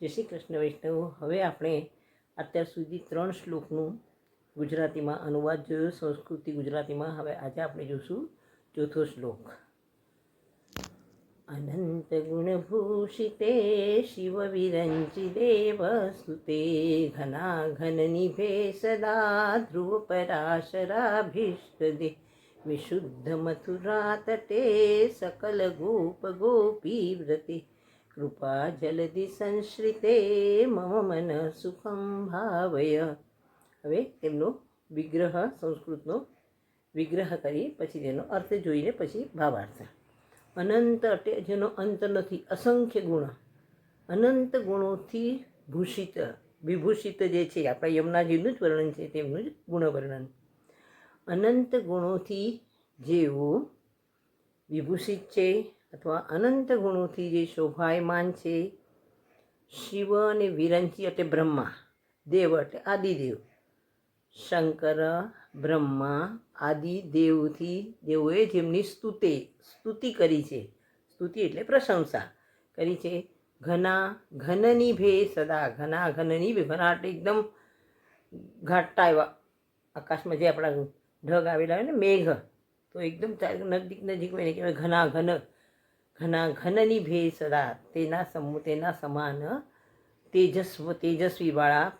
જય શ્રી કૃષ્ણ વૈષ્ણવ. હવે આપણે અત્યાર સુધી ત્રણ શ્લોકનું ગુજરાતીમાં અનુવાદ જોયો, સંસ્કૃતિ ગુજરાતીમાં. હવે આજે આપણે જોઈશું ચોથો શ્લોક. અનંત ગુણભૂષિતે શિવ વિરંચિ દેવ સુતે ઘના ઘન નિભે સદા ધ્રુવ પરાશરાભીષ્ટદે. વિશુદ્ધ મથુરા તટે સકલ ગોપ ગોપી વ્રતે. કૃપા જલધિ સંશ્રિતે મમ મન સુખમ ભાવય હવે તેમનો વિગ્રહ, સંસ્કૃતનો વિગ્રહ કરી પછી તેનો અર્થ જોઈને પછી ભાવાર્થ. અનંત અટે, જેનો અંત નથી, અસંખ્ય ગુણ. અનંત ગુણોથી ભૂષિત, વિભૂષિત જે છે, આપણા યમુનાજીનું જ વર્ણન છે, તેમનું જ ગુણવર્ણન. અનંત ગુણોથી જેઓ વિભૂષિત છે અથવા અનંત ગુણોથી જે શોભાયમાન છે, શિવ અને વિરંચી એટલે બ્રહ્મા, દેવ એટલે આદિદેવ. શંકર, બ્રહ્મા આદિ દેવથી દેવોએ જેમની સ્તુતિ સ્તુતિ કરી છે. સ્તુતિ એટલે પ્રશંસા કરી છે. ઘના, ઘનની ભે સદા, ઘના, ઘનની ભે. ઘના એટલે એકદમ ઘાટા એવા આકાશમાં જે આપણા ઢગ આવેલા હોય ને મેઘ, તો એકદમ નજીક નજીક હોય ને કહેવાય ઘના, ઘન. ઘના ઘનની ભે સદા તેના સમૂહ તેના સમાન તેજસ્વ તેજસ્વીવાળા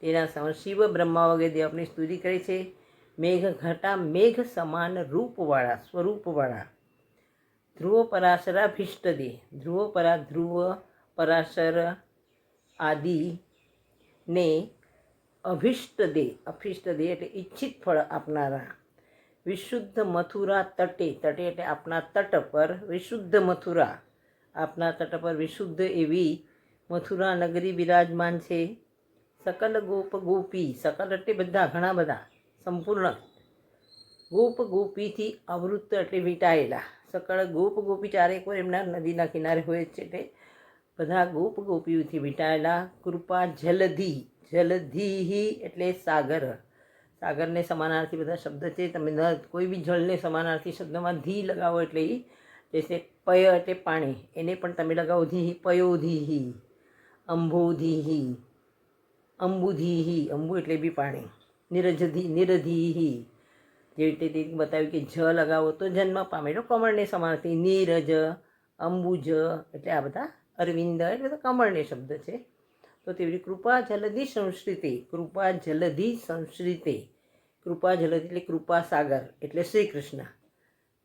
તેના સમાન શિવ, બ્રહ્મા વગેરે દેવની સ્તુતિ કરે છે. મેઘ ઘટા મેઘ સમાન રૂપવાળા સ્વરૂપવાળા ધ્રુવ પરાશરાભીષ્ટ દે. ધ્રુવ પરા, ધ્રુવ પરાશર આદિ ને અભિષ્ટ દે. અભિષ્ટ દે એટલે ઈચ્છિત ફળ આપનારા. વિશુદ્ધ મથુરા તટે તટે એટલે આપણા તટ પર વિશુદ્ધ મથુરા. આપના તટ પર વિશુદ્ધ એવી મથુરા નગરી બિરાજમાન છે. સકલ ગોપ ગોપી, સકલ એટલે બધા, ઘણા બધા, સંપૂર્ણ. ગોપ ગોપીથી આવૃત્ત એટલે વીંટાયેલા. સકળ ગોપ ગોપી ચારે કોઈ એમના નદીના કિનારે હોય છે એટલે બધા ગોપ ગોપીઓથી વીંટાયેલા. કૃપા જલધિ જલધિ એટલે સાગર. સાગરને સમાનાર્થી બધા શબ્દ છે, તમે ન કોઈ બી જળને સમાનાર્થી શબ્દમાં ધી લગાવો એટલે એ જૈસે પય એટલે પાણી, એને પણ તમે લગાવો ધી પયોધીહી અંબુધીહી અંબુધીહી અંબુ એટલે બી પાણી નિરજધી નિરધીહી જેવી રીતે બતાવ્યું કે જ લગાવો, તો જન્મ પામે કમળને સમાનાર્થી, નીરજ, અંબુજ, એટલે આ બધા અરવિંદ, એટલે કમળને શબ્દ છે. તો તેવી કૃપા, જલધિ, સંસ્કૃતિ. કૃપા, જલધિ, સંસ્કૃતિ. કૃપા, જલધિ એટલે કૃપા સાગર એટલે શ્રી કૃષ્ણ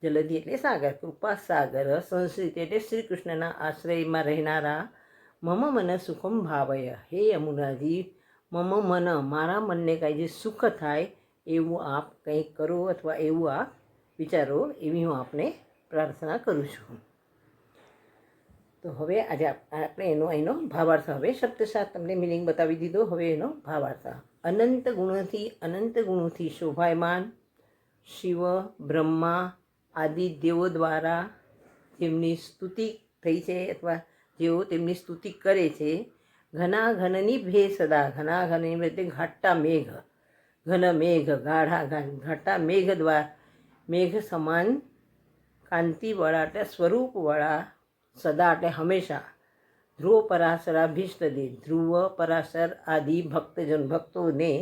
જલધિ એટલે સાગર, કૃપા સાગર, સંસ્કૃતિ એટલે શ્રી કૃષ્ણના આશ્રયમાં રહેનારા મમ મન સુખમ ભાવય. હે યમુનાજી, મમ મન, મારા મનને કાંઈ જે સુખ થાય એવું આપ કંઈક કરો અથવા એવું આપ વિચારો, એવી હું આપને પ્રાર્થના કરું છું. તો હવે આજે આપણે એનો એનો ભાવાર્થ. હવે શબ્દશાસ્ત્ર તમને મિનિંગ બતાવી દીધો. હવે એનો ભાવાર્થ. અનંત ગુણોથી અનંત ગુણોથી શોભાયમાન શિવ, બ્રહ્મા આદિ દેવો દ્વારા જેમની સ્તુતિ થઈ છે અથવા જેઓ તેમની સ્તુતિ કરે છે, ઘના ઘનની ભે સદા, ઘના ઘનની એટલે ઘાટા મેઘ, ઘન મેઘ, ગાઢા ઘા- ઘાટા મેઘ દ્વારા, મેઘ સમાન કાંતિવાળા, એટલે સ્વરૂપવાળા સદા એટલે હંમેશા ધ્રુવ પરાશરાભીષ્ટ દે ધ્રુવ પરાશર આદિ ભક્તજન ભક્તોને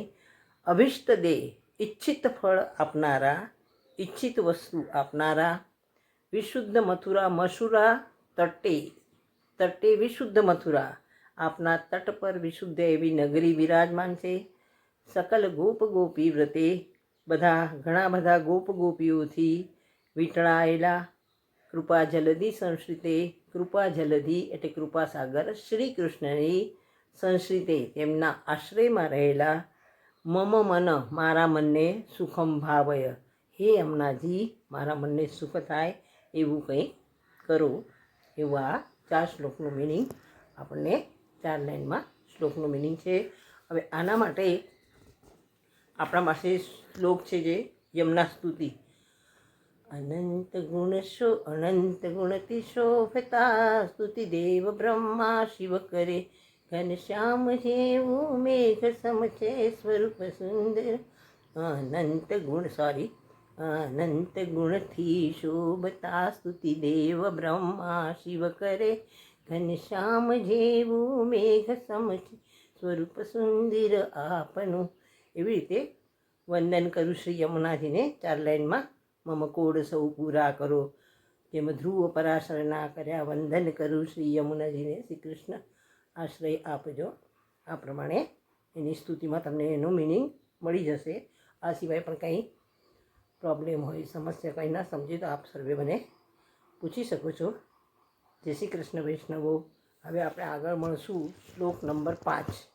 અભિષ્ટ દે ઈચ્છિત ફળ આપનારા ઈચ્છિત વસ્તુ આપનારા વિશુદ્ધ મથુરા મસુરા તટે તટે વિશુદ્ધ મથુરા આપના તટ પર વિશુદ્ધ એવી નગરી વિરાજમાન છે સકલ ગોપ ગોપી વ્રતે બધા ઘણા બધા ગોપ ગોપીઓથી વીંટળાયેલા કૃપા જલદી સંસ્કૃતે કૃપા જલધિ એટલે કૃપા સાગર શ્રી કૃષ્ણની સંસ્કૃતે તેમના આશ્રયમાં રહેલા મમ મન મારા મનને સુખમ ભાવય. હે અમનાજી, મારા મનને સુખ થાય એવું કંઈ કરો એવું આ ચાર શ્લોકનું મિનિંગ આપણને ચાર લાઇનમાં શ્લોકનું મિનિંગ છે. હવે આના માટે આપણા પાસે શ્લોક છે જે યમના સ્તુતિ. અનંત ગુણ શો અનંત ગુણતિ શોભતા સ્તુતિ દેવ બ્રહ્મા શિવ કરે ઘનશ્યામ જેવું મેઘ સમ છે સ્વરૂપ સુંદર અનંત ગુણ સોરી અનંત ગુણથી શોભતા સ્તુતિ દેવ બ્રહ્મા શિવ કરે ઘનશ્યામ જેવું મેઘ સમ છે સ્વરૂપ સુંદર આપનું એવી રીતે વંદન કરું શ્રી યમુનાજીને ચાર લાઈનમાં મમ કોડ સૌ પૂરા કરો. જેમ ધ્રુવ પરાશર ના કર્યા વંદન કરું શ્રી યમુનાજીને. શ્રી કૃષ્ણ આશ્રય આપજો. આ પ્રમાણે એની સ્તુતિમાં તમને એનું મિનિંગ મળી જશે. આ સિવાય પણ કંઈ પ્રોબ્લેમ હોય, સમસ્યા કંઈ ના સમજે તો આપ સર્વે મને પૂછી શકો છો. જય શ્રી કૃષ્ણ વૈષ્ણવો. હવે આપણે આગળ મળશું શ્લોક નંબર પાંચ.